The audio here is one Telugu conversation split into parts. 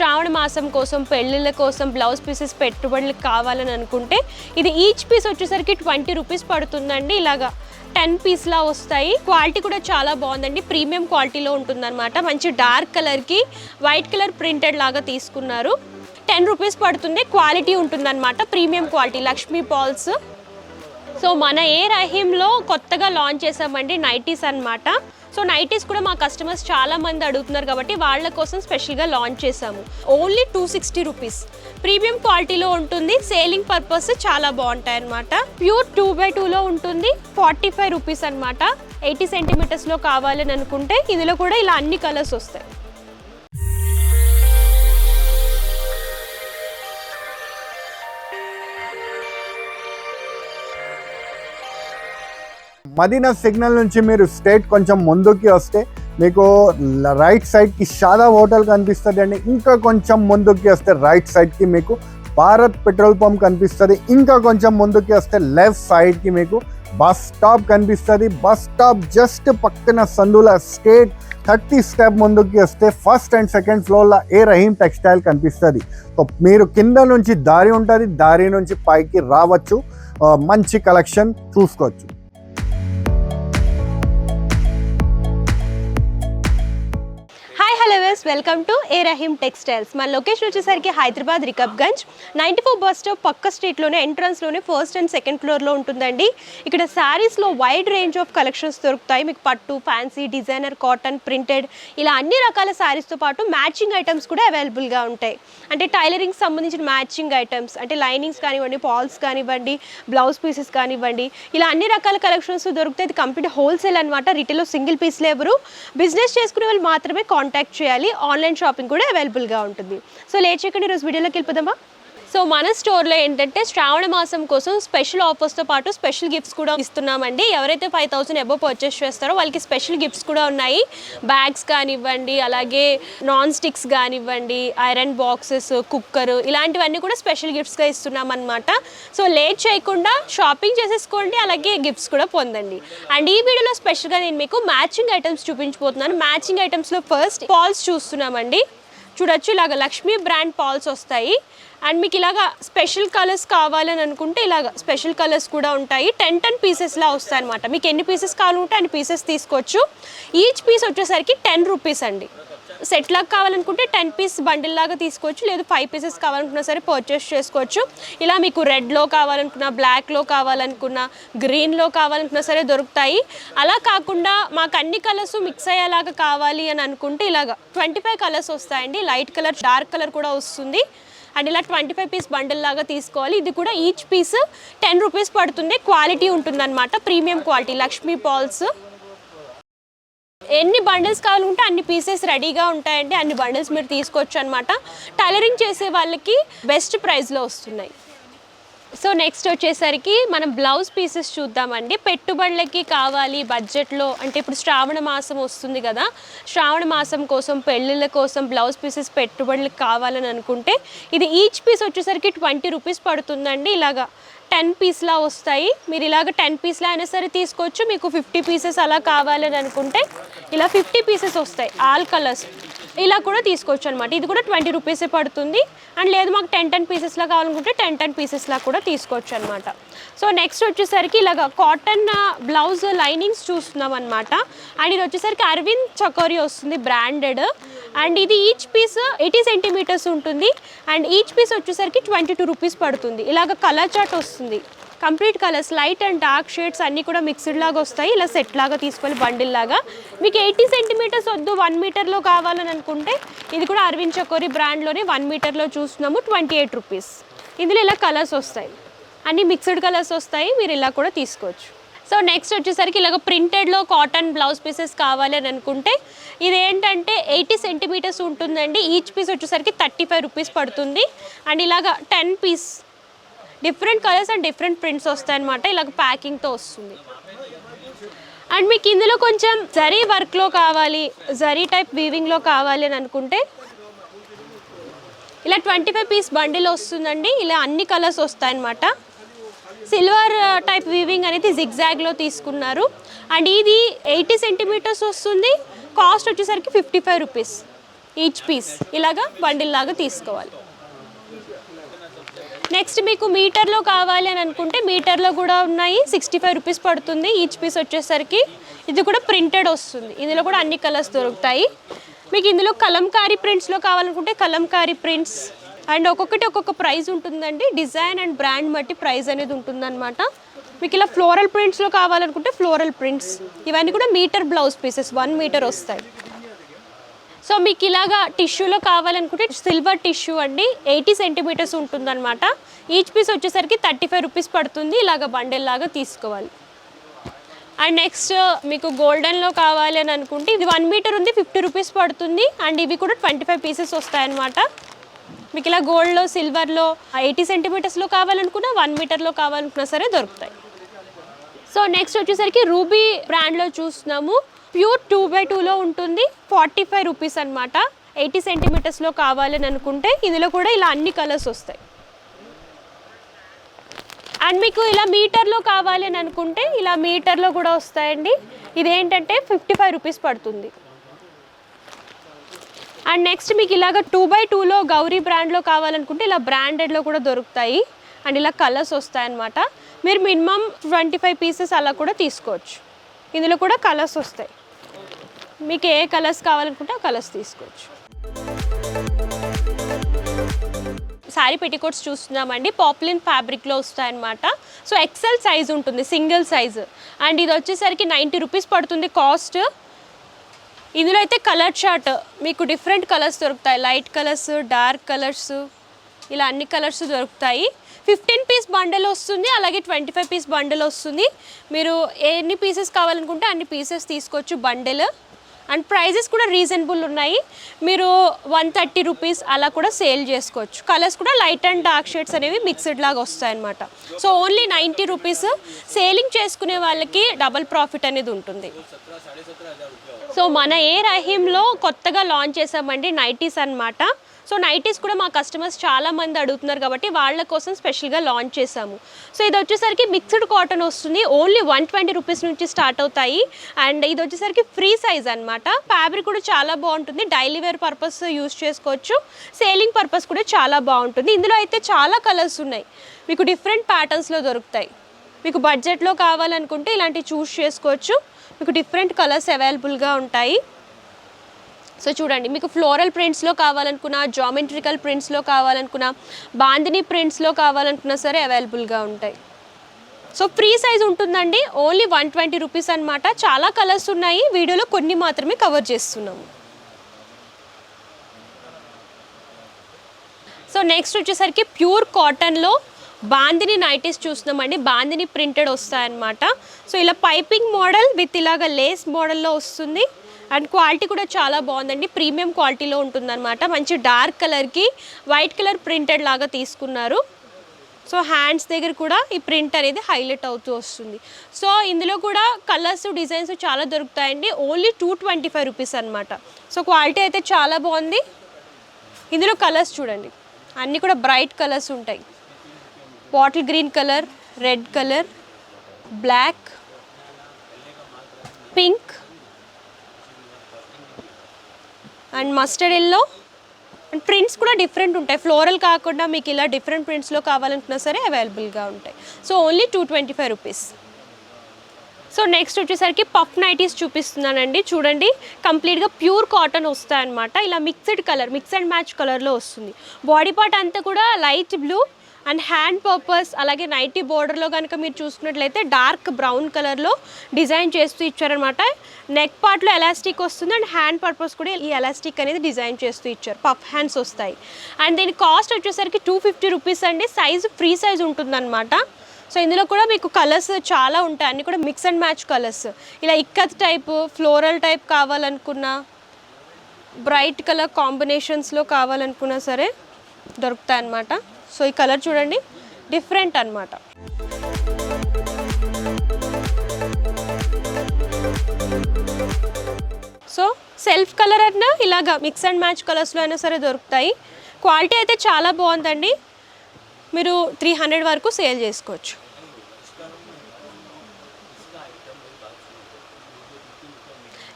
శ్రావణ మాసం కోసం పెళ్ళిళ్ళ కోసం బ్లౌజ్ పీసెస్ పెట్టుబడులకు కావాలని అనుకుంటే ఇది ఈచ్ పీస్ వచ్చేసరికి ట్వంటీ రూపీస్ పడుతుందండి ఇలాగా. టెన్ పీస్లా వస్తాయి. క్వాలిటీ కూడా చాలా బాగుందండి. ప్రీమియం క్వాలిటీలో ఉంటుందన్నమాట. మంచి డార్క్ కలర్కి వైట్ కలర్ ప్రింటెడ్ లాగా తీసుకున్నారు. టెన్ రూపీస్ పడుతుంది క్వాలిటీ ఉంటుందన్నమాట. Premium quality Lakshmi falls. So మన ఏ రహీంలో కొత్తగా లాంచ్ చేసామండి నైటీస్ అన్నమాట. సో నైటీస్ కూడా మా కస్టమర్స్ చాలా మంది అడుగుతున్నారు కాబట్టి వాళ్ళ కోసం స్పెషల్గా లాంచ్ చేసాము only two sixty rupees premium క్వాలిటీలో ఉంటుంది సేలింగ్ పర్పస్ చాలా బాగుంటాయి అనమాట ప్యూర్ టూ బై టూలో ఉంటుంది ఫార్టీ ఫైవ్ రూపీస్ అనమాట ఎయిటీ సెంటీమీటర్స్లో కావాలని అనుకుంటే ఇందులో కూడా ఇలా అన్ని కలర్స్ వస్తాయి. మదీనా సిగ్నల్ నుంచి మీరు స్టేట్ కొంచెం ముందుకి వస్తే మీకు రైట్ సైడ్కి షాదా హోటల్ కనిపిస్తుంది అండి ఇంకా కొంచెం ముందుకి వస్తే రైట్ సైడ్కి మీకు భారత్ పెట్రోల్ పంప్ కనిపిస్తుంది. ఇంకా కొంచెం ముందుకి వస్తే లెఫ్ట్ సైడ్కి మీకు బస్ స్టాప్ కనిపిస్తుంది. బస్ స్టాప్ జస్ట్ పక్కన సందుల స్టేట్ థర్టీ స్టెప్ ముందుకి వస్తే ఫస్ట్ అండ్ సెకండ్ ఫ్లోర్లో ఏ రహీం టెక్స్టైల్ కనిపిస్తుంది. సో మీరు కింద నుంచి దారి ఉంటుంది. దారి నుంచి పైకి రావచ్చు. మంచి కలెక్షన్ చూసుకోవచ్చు. Hi welcome to A Rahim textiles. మన లొకేషన్ వచ్చేసరికి Hyderabad Rikabganj ninety four bus stop పక్క స్ట్రీట్లోనే ఎంట్రన్స్లోనే ఫస్ట్ అండ్ సెకండ్ ఫ్లోర్లో ఉంటుందండి. ఇక్కడ శారీస్లో వైడ్ రేంజ్ ఆఫ్ కలెక్షన్స్ దొరుకుతాయి. మీకు పట్టు ఫ్యాన్సీ డిజైనర్ కాటన్ ప్రింటెడ్ ఇలా అన్ని రకాల శారీస్తో పాటు మ్యాచింగ్ ఐటమ్స్ కూడా అవైలబుల్గా ఉంటాయి. అంటే టైలరింగ్ సంబంధించిన మ్యాచింగ్ ఐటమ్స్ అంటే లైనింగ్స్ కానివ్వండి పాల్స్ కానివ్వండి బ్లౌజ్ పీసెస్ కానివ్వండి ఇలా అన్ని రకాల కలెక్షన్స్ దొరుకుతాయి. ఇది కంప్లీట్ హోల్సేల్ అనమాట. రిటైల్లో సింగిల్ పీస్ లేవరు బిజినెస్ చేసుకునే వాళ్ళు మాత్రమే కాంటాక్ట్ చేయాలి. ఆన్లైన్ షాపింగ్ కూడా అవైలబుల్గా ఉంటుంది. సో లేట్ చేయకుండా. ఈరోజు వీడియోలోకి వెళ్ళిపోదామా? సో మన స్టోర్లో ఏంటంటే శ్రావణ మాసం కోసం స్పెషల్ ఆఫర్స్తో పాటు స్పెషల్ గిఫ్ట్స్ కూడా ఇస్తున్నామండి. ఎవరైతే ఫైవ్ థౌసండ్ ఎబో పర్చేస్ చేస్తారో వాళ్ళకి స్పెషల్ గిఫ్ట్స్ కూడా ఉన్నాయి. బ్యాగ్స్ కానివ్వండి అలాగే నాన్ స్టిక్స్ కానివ్వండి ఐరన్ బాక్సెస్ కుక్కర్ ఇలాంటివన్నీ కూడా స్పెషల్ గిఫ్ట్స్గా ఇస్తున్నాం అనమాట సో లేట్ చేయకుండా షాపింగ్ చేసేసుకోండి అలాగే గిఫ్ట్స్ కూడా పొందండి. అండ్ ఈ వీడియోలో స్పెషల్గా నేను మీకు మ్యాచింగ్ ఐటమ్స్ చూపించబోతున్నాను. మ్యాచింగ్ ఐటమ్స్లో ఫస్ట్ పాల్స్ చూస్తున్నామండి. చూడొచ్చు. ఇలాగ లక్ష్మీ బ్రాండ్ పాల్స్ వస్తాయి. అండ్ మీకు ఇలాగ స్పెషల్ కలర్స్ కావాలని అనుకుంటే ఇలాగ స్పెషల్ కలర్స్ కూడా ఉంటాయి. టెన్ టెన్ పీసెస్లా వస్తాయి అనమాట మీకు ఎన్ని పీసెస్ కావాలంటే అన్ని పీసెస్ తీసుకోవచ్చు. ఈచ్ పీస్ వచ్చేసరికి టెన్ రూపీస్ అండి. సెట్ లాగా కావాలనుకుంటే టెన్ పీస్ బండిల్ లాగా తీసుకోవచ్చు లేదు ఫైవ్ పీసెస్ కావాలనుకున్నా సరే పర్చేస్ చేసుకోవచ్చు. ఇలా మీకు రెడ్లో కావాలనుకున్నా బ్లాక్లో కావాలనుకున్నా గ్రీన్లో కావాలనుకున్నా సరే దొరుకుతాయి. అలా కాకుండా మాకు అన్ని కలర్స్ మిక్స్ అయ్యేలాగా కావాలి అని అనుకుంటే ఇలాగ ట్వంటీ ఫైవ్ కలర్స్ వస్తాయండి. లైట్ కలర్ డార్క్ కలర్ కూడా వస్తుంది. అండ్ ఇలా ట్వంటీ ఫైవ్ పీస్ బండిల్ లాగా తీసుకోవాలి. ఇది కూడా ఈచ్ పీస్ టెన్ రూపీస్ పడుతుంది. క్వాలిటీ ఉంటుందన్నమాట. Premium quality Lakshmi falls. ఎన్ని బండిల్స్ కావాలంటే అన్ని పీసెస్ రెడీగా ఉంటాయండి. అన్ని బండిల్స్ మీరు తీసుకోవచ్చు అనమాట టైలరింగ్ చేసే వాళ్ళకి బెస్ట్ ప్రైస్లో వస్తున్నాయి. సో నెక్స్ట్ వచ్చేసరికి మనం బ్లౌజ్ పీసెస్ చూద్దామండి. పెట్టుబడులకి కావాలి బడ్జెట్లో అంటే ఇప్పుడు శ్రావణ మాసం వస్తుంది కదా శ్రావణ మాసం కోసం పెళ్ళిళ్ళ కోసం బ్లౌజ్ పీసెస్ పెట్టుబడులకు కావాలని అనుకుంటే ఇది ఈచ్ పీస్ వచ్చేసరికి ట్వంటీ రూపీస్ పడుతుందండి. ఇలాగా టెన్ పీస్లా వస్తాయి. మీరు ఇలాగ టెన్ పీస్లా అయినా సరే తీసుకోవచ్చు. మీకు ఫిఫ్టీ పీసెస్ అలా కావాలని అనుకుంటే ఇలా ఫిఫ్టీ పీసెస్ వస్తాయి. ఆల్ కలర్స్ ఇలా కూడా తీసుకోవచ్చు అనమాట ఇది కూడా ట్వంటీ రూపీసే పడుతుంది. అండ్ లేదు మాకు టెన్ టెన్ పీసెస్లా కావాలనుకుంటే టెన్ టెన్ పీసెస్లా కూడా తీసుకోవచ్చు అనమాట సో నెక్స్ట్ వచ్చేసరికి ఇలాగ కాటన్ బ్లౌజ్ లైనింగ్స్ చూస్తున్నాం అనమాట అండ్ ఇది వచ్చేసరికి అరవింద్ చకోరి వస్తుంది బ్రాండెడ్. అండ్ ఇది ఈచ్ పీస్ ఎయిటీ సెంటీమీటర్స్ ఉంటుంది. అండ్ ఈచ్ పీస్ వచ్చేసరికి ట్వంటీ టూ రూపీస్ పడుతుంది. ఇలాగ కలర్ చాట్ వస్తుంది. Complete colours light and dark shades అన్నీ కూడా మిక్స్డ్ లాగా వస్తాయి. ఇలా సెట్ లాగా తీసుకోవాలి బండిల్ లాగా. మీకు ఎయిటీ సెంటీమీటర్స్ వద్దు వన్ మీటర్లో కావాలని అనుకుంటే ఇది కూడా అరవింద్ చకోరి బ్రాండ్లోనే వన్ మీటర్లో చూస్తున్నాము ట్వంటీ ఎయిట్ రూపీస్. ఇందులో ఇలా కలర్స్ వస్తాయి. అన్ని మిక్స్డ్ కలర్స్ వస్తాయి మీరు ఇలా కూడా తీసుకోవచ్చు. సో నెక్స్ట్ వచ్చేసరికి ఇలాగ ప్రింటెడ్లో కాటన్ బ్లౌజ్ పీసెస్ కావాలి అని అనుకుంటే ఇది ఏంటంటే ఎయిటీ సెంటీమీటర్స్ ఉంటుందండి. ఈచ్ పీస్ వచ్చేసరికి థర్టీ ఫైవ్ రూపీస్ పడుతుంది. అండ్ ఇలాగ ten piece different colours and different prints వస్తాయన్నమాట. ఇలాగ ప్యాకింగ్తో వస్తుంది. అండ్ మీకు ఇందులో కొంచెం జరీ వర్క్లో కావాలి జరీ టైప్ వీవింగ్లో కావాలి అని అనుకుంటే ఇలా ట్వంటీ ఫైవ్ పీస్ బండిల్ వస్తుందండి. ఇలా అన్ని కలర్స్ వస్తాయన్నమాట. సిల్వర్ టైప్ వీవింగ్ అనేది జిగ్జాగ్లో తీసుకున్నారు. అండ్ ఇది ఎయిటీ సెంటీమీటర్స్ వస్తుంది. కాస్ట్ వచ్చేసరికి fifty five rupees each piece ఇలాగా బండిల్ లాగా తీసుకోవాలి. నెక్స్ట్ మీకు మీటర్లో కావాలి అని అనుకుంటే మీటర్లో కూడా ఉన్నాయి. సిక్స్టీ ఫైవ్ రూపీస్ పడుతుంది. ఈచ్ పీస్ వచ్చేసరికి ఇది కూడా ప్రింటెడ్ వస్తుంది. ఇందులో కూడా అన్ని కలర్స్ దొరుకుతాయి. మీకు ఇందులో కలంకారీ ప్రింట్స్లో కావాలనుకుంటే కలంకారీ ప్రింట్స్ అండ్ ఒక్కొక్కటి ఒక్కొక్క ప్రైస్ ఉంటుందండి. డిజైన్ అండ్ బ్రాండ్ బట్టి ప్రైస్ అనేది ఉంటుందన్నమాట. మీకు ఇలా ఫ్లోరల్ ప్రింట్స్లో కావాలనుకుంటే ఫ్లోరల్ ప్రింట్స్ ఇవన్నీ కూడా metre blouse pieces one metre వస్తాయి. సో మీకు ఇలాగా టిష్యూలో కావాలనుకుంటే సిల్వర్ టిష్యూ అండి ఎయిటీ సెంటీమీటర్స్ ఉంటుందన్నమాట. ఈచ్ పీస్ వచ్చేసరికి థర్టీ ఫైవ్ రూపీస్ పడుతుంది ఇలాగ బండెల్ లాగా తీసుకోవాలి. అండ్ నెక్స్ట్ మీకు గోల్డెన్లో కావాలి అని అనుకుంటే ఇది వన్ మీటర్ ఉంది ఫిఫ్టీ రూపీస్ పడుతుంది. అండ్ ఇవి కూడా ట్వంటీ ఫైవ్ పీసెస్ వస్తాయన్నమాట. మీకు ఇలా గోల్డ్లో సిల్వర్లో ఎయిటీ సెంటీమీటర్స్లో కావాలనుకున్నా వన్ మీటర్లో కావాలనుకున్నా సరే దొరుకుతాయి. సో నెక్స్ట్ వచ్చేసరికి రూబీ బ్రాండ్లో చూస్తున్నాము. ప్యూర్ టూ బై టూలో ఉంటుంది. ఫార్టీ ఫైవ్ రూపీస్ అనమాట ఎయిటీ సెంటీమీటర్స్లో కావాలని అనుకుంటే ఇందులో కూడా ఇలా అన్ని కలర్స్ వస్తాయి. అండ్ మీకు ఇలా మీటర్లో కావాలి అని అనుకుంటే ఇలా మీటర్లో కూడా వస్తాయండి. ఇదేంటంటే ఫిఫ్టీ ఫైవ్ రూపీస్ పడుతుంది. అండ్ నెక్స్ట్ మీకు ఇలాగ టూ బై టూలో గౌరీ బ్రాండ్లో కావాలనుకుంటే ఇలా బ్రాండెడ్లో కూడా దొరుకుతాయి. అండ్ ఇలా కలర్స్ వస్తాయన్నమాట. మీరు మినిమం ట్వంటీ ఫైవ్ పీసెస్ అలా కూడా తీసుకోవచ్చు. ఇందులో కూడా కలర్స్ వస్తాయి. మీకు ఏ కలర్స్ కావాలనుకుంటే ఆ కలర్స్ తీసుకోవచ్చు. శారీ పెట్టికోట్స్ చూస్తున్నామండి. పాపులిన్ ఫ్యాబ్రిక్లో వస్తాయన్నమాట. సో ఎక్సెల్ సైజ్ ఉంటుంది సింగిల్ సైజ్. అండ్ ఇది వచ్చేసరికి నైంటీ రూపీస్ పడుతుంది కాస్ట్. ఇందులో అయితే కలర్ షార్ట్ మీకు డిఫరెంట్ కలర్స్ దొరుకుతాయి. లైట్ కలర్స్ డార్క్ కలర్స్ ఇలా అన్ని కలర్స్ దొరుకుతాయి. ఫిఫ్టీన్ పీస్ బండల్ వస్తుంది అలాగే ట్వంటీ ఫైవ్ పీస్ బండల్ వస్తుంది. మీరు ఎన్ని పీసెస్ కావాలనుకుంటే అన్ని పీసెస్ తీసుకోవచ్చు బండెల్. అండ్ ప్రైజెస్ కూడా రీజనబుల్ ఉన్నాయి. మీరు వన్ థర్టీ రూపీస్ అలా కూడా సేల్ చేసుకోవచ్చు. కలర్స్ కూడా లైట్ అండ్ డార్క్ షేడ్స్ అనేవి మిక్స్డ్ లాగా వస్తాయి అనమాట so only ninety rupees. Selling చేసుకునే వాళ్ళకి డబల్ ప్రాఫిట్ అనేది ఉంటుంది. సో మన ఏ రహీంలో కొత్తగా లాంచ్ చేసామండి నైటీస్ అన్నమాట. సో నైటీస్ కూడా మా కస్టమర్స్ చాలా మంది అడుగుతున్నారు కాబట్టి వాళ్ళ కోసం స్పెషల్గా లాంచ్ చేసాము సో ఇది వచ్చేసరికి మిక్స్డ్ కాటన్ వస్తుంది. ఓన్లీ వన్ ట్వంటీ రూపీస్ నుంచి స్టార్ట్ అవుతాయి. అండ్ ఇది వచ్చేసరికి ఫ్రీ సైజ్ అనమాట ఫ్యాబ్రిక్ కూడా చాలా బాగుంటుంది. డైలీ వేర్ పర్పస్ యూస్ చేసుకోవచ్చు. సేలింగ్ పర్పస్ కూడా చాలా బాగుంటుంది. ఇందులో అయితే చాలా కలర్స్ ఉన్నాయి. మీకు డిఫరెంట్ ప్యాటర్న్స్లో దొరుకుతాయి. మీకు బడ్జెట్లో కావాలనుకుంటే ఇలాంటివి చూస్ చేసుకోవచ్చు. మీకు డిఫరెంట్ కలర్స్ అవైలబుల్గా ఉంటాయి. సో చూడండి మీకు ఫ్లోరల్ ప్రింట్స్లో కావాలనుకున్నా జామెట్రికల్ ప్రింట్స్లో కావాలనుకున్నా బాందిని ప్రింట్స్లో కావాలనుకున్నా సరే అవైలబుల్గా ఉంటాయి. సో ఫ్రీ సైజ్ ఉంటుందండి. ఓన్లీ వన్ ట్వంటీ రూపీస్ అనమాట చాలా కలర్స్ ఉన్నాయి. వీడియోలో కొన్ని మాత్రమే కవర్ చేస్తున్నాము. సో నెక్స్ట్ వచ్చేసరికి ప్యూర్ కాటన్లో బాందిని నైటీస్ చూస్తున్నామండి. బాందిని ప్రింటెడ్ వస్తాయన్నమాట. సో ఇలా పైపింగ్ మోడల్ విత్ ఇలాగ లేస్ మోడల్లో వస్తుంది. అండ్ క్వాలిటీ కూడా చాలా బాగుందండి. ప్రీమియం క్వాలిటీలో ఉంటుందన్నమాట. మంచి డార్క్ కలర్కి వైట్ కలర్ ప్రింటెడ్ లాగా తీసుకున్నారు. సో హ్యాండ్స్ దగ్గర కూడా ఈ ప్రింట్ అనేది హైలైట్ అవుతూ వస్తుంది. సో ఇందులో కూడా కలర్స్ డిజైన్స్ చాలా దొరుకుతాయండి. Only two twenty five rupees అనమాట సో క్వాలిటీ అయితే చాలా బాగుంది. ఇందులో కలర్స్ చూడండి. అన్నీ కూడా బ్రైట్ కలర్స్ ఉంటాయి. Bottle green colour red colour black pink and mustard yellow and prints కూడా డిఫరెంట్ ఉంటాయి. ఫ్లోరల్ కాకుండా మీకు ఇలా డిఫరెంట్ ప్రింట్స్లో కావాలనుకున్నా సరే అవైలబుల్గా ఉంటాయి. So only two twenty five rupees so next వచ్చేసరికి పఫ్ నైటీస్ చూపిస్తున్నానండి. చూడండి. కంప్లీట్గా ప్యూర్ కాటన్ వస్తాయన్నమాట. ఇలా mixed colour mix and match కలర్లో వస్తుంది. బాడీ పార్ట్ అంతా కూడా light blue and hand purpose అలాగే నైటీ బోర్డర్లో కనుక మీరు చూసుకున్నట్లయితే డార్క్ బ్రౌన్ కలర్లో డిజైన్ చేస్తూ ఇచ్చారనమాట నెక్ పార్ట్లో ఎలాస్టిక్ వస్తుంది అండ్ హ్యాండ్ పర్పస్ కూడా ఈ ఎలాస్టిక్ అనేది డిజైన్ చేస్తూ ఇచ్చారు. పఫ్ హ్యాండ్స్ వస్తాయి. అండ్ దీని కాస్ట్ వచ్చేసరికి టూ ఫిఫ్టీ రూపీస్ అండి. సైజ్ ఫ్రీ సైజ్ ఉంటుందన్నమాట. సో ఇందులో కూడా మీకు కలర్స్ చాలా ఉంటాయి. అన్ని కూడా మిక్స్ అండ్ మ్యాచ్ కలర్స్. ఇలా ఇక్కత్ టైప్ ఫ్లోరల్ టైప్ కావాలనుకున్నా బ్రైట్ కలర్ కాంబినేషన్స్లో కావాలనుకున్నా సరే దొరుకుతాయి అన్నమాట సో ఈ కలర్ చూడండి డిఫరెంట్ అన్నమాట. సో సెల్ఫ్ కలర్ అయినా ఇలాగా మిక్స్ అండ్ మ్యాచ్ కలర్స్లో అయినా సరే దొరుకుతాయి. క్వాలిటీ అయితే చాలా బాగుందండి. మీరు త్రీ హండ్రెడ్ వరకు సేల్ చేసుకోవచ్చు.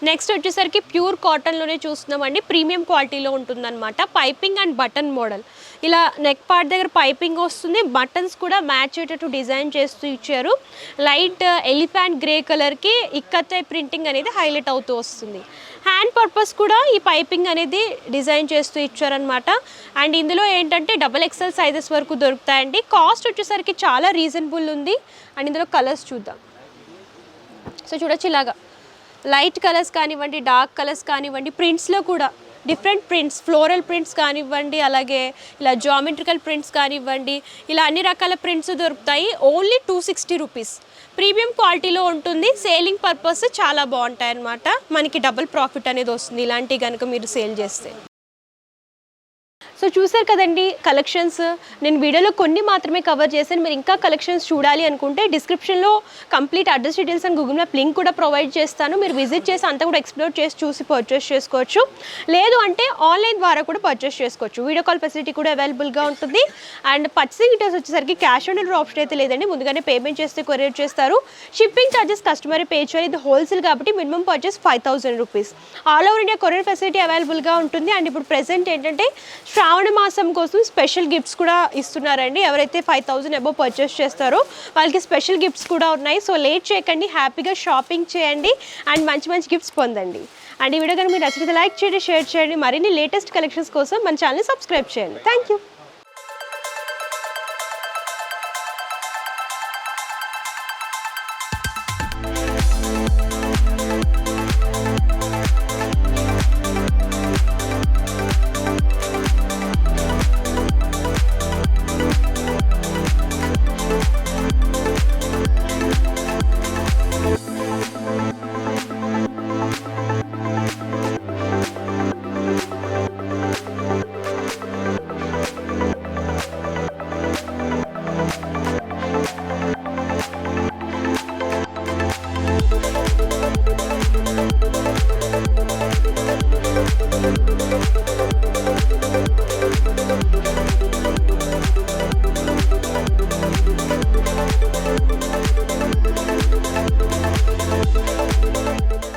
నెక్స్ట్ వచ్చేసరికి ప్యూర్ కాటన్లోనే చూస్తున్నామండి. ప్రీమియం క్వాలిటీలో ఉంటుందన్నమాట. Piping and button model. ఇలా నెక్ పార్ట్ దగ్గర పైపింగ్ వస్తుంది. బటన్స్ కూడా మ్యాచ్ అయ్యేటట్టు డిజైన్ చేస్తూ ఇచ్చారు. లైట్ ఎలిఫాంట్ గ్రే కలర్కి ఇక్కత్తే ప్రింటింగ్ అనేది హైలైట్ అవుతూ వస్తుంది. హ్యాండ్ పర్పస్ కూడా ఈ పైపింగ్ అనేది డిజైన్ చేస్తూ ఇచ్చారనమాట అండ్ ఇందులో ఏంటంటే డబల్ ఎక్సెల్ సైజెస్ వరకు దొరుకుతాయండి. కాస్ట్ వచ్చేసరికి చాలా రీజనబుల్ ఉంది. అండ్ ఇందులో కలర్స్ చూద్దాం. సో చూడొచ్చు ఇలాగా. లైట్ కలర్స్ కానివ్వండి డార్క్ కలర్స్ కానివ్వండి ప్రింట్స్లో కూడా డిఫరెంట్ ప్రింట్స్ ఫ్లోరల్ ప్రింట్స్ కానివ్వండి అలాగే ఇలా జామెట్రికల్ ప్రింట్స్ కానివ్వండి ఇలా అన్ని రకాల ప్రింట్స్ దొరుకుతాయి. Only two sixty rupees premium క్వాలిటీలో ఉంటుంది. సేలింగ్ పర్పస్ చాలా బాగుంటాయి అన్నమాట మనకి డబుల్ ప్రాఫిట్ అనేది వస్తుంది. ఇలాంటివి కనుక మీరు సేల్ చేస్తే. సో చూసారు కదండి కలెక్షన్స్ నేను వీడియోలో కొన్ని మాత్రమే కవర్ చేశాను. మీరు ఇంకా కలెక్షన్స్ చూడాలి అనుకుంటే డిస్క్రిప్షన్లో complete address details and Google map link కూడా ప్రొవైడ్ చేస్తాను. మీరు విజిట్ చేసి అంతా కూడా ఎక్స్ప్లోర్ చేసి చూసి పర్చేస్ చేసుకోవచ్చు. లేదు అంటే ఆన్లైన్ ద్వారా కూడా పర్చేస్ చేసుకోవచ్చు. వీడియో కాల్ ఫెసిలిటీ కూడా అవైలబుల్గా ఉంటుంది. అండ్ పర్చేసింగ్ డీటెయిల్స్ వచ్చేసరికి క్యాష్ ఆన్ డెలివరీ ఆప్షన్ అయితే లేదండి. ముందుగానే పేమెంట్ చేస్తే కొరియర్ చేస్తారు. షిప్పింగ్ ఛార్జెస్ కస్టమర్ పే చేయాలి ఇది హోల్సేల్ కాబట్టి minimum purchase five thousand rupees all over India courier facility అవైలబుల్గా ఉంటుంది. అండ్ ఇప్పుడు ప్రెసెంట్ ఏంటంటే శ్రావణ మాసం కోసం స్పెషల్ గిఫ్ట్స్ కూడా ఇస్తున్నారండి. ఎవరైతే ఫైవ్ థౌసండ్ అబో పర్చేస్ చేస్తారో వాళ్ళకి స్పెషల్ గిఫ్ట్స్ కూడా ఉన్నాయి. సో లేట్ చేయకండి హ్యాపీగా షాపింగ్ చేయండి అండ్ మంచి మంచి గిఫ్ట్స్ పొందండి. అండ్ ఈ వీడియో కనుక మీరు నచ్చితే లైక్ చేయండి షేర్ చేయండి. మరిన్ని లేటెస్ట్ కలెక్షన్స్ కోసం మన ఛానల్ని సబ్స్క్రైబ్ చేయండి. Thank you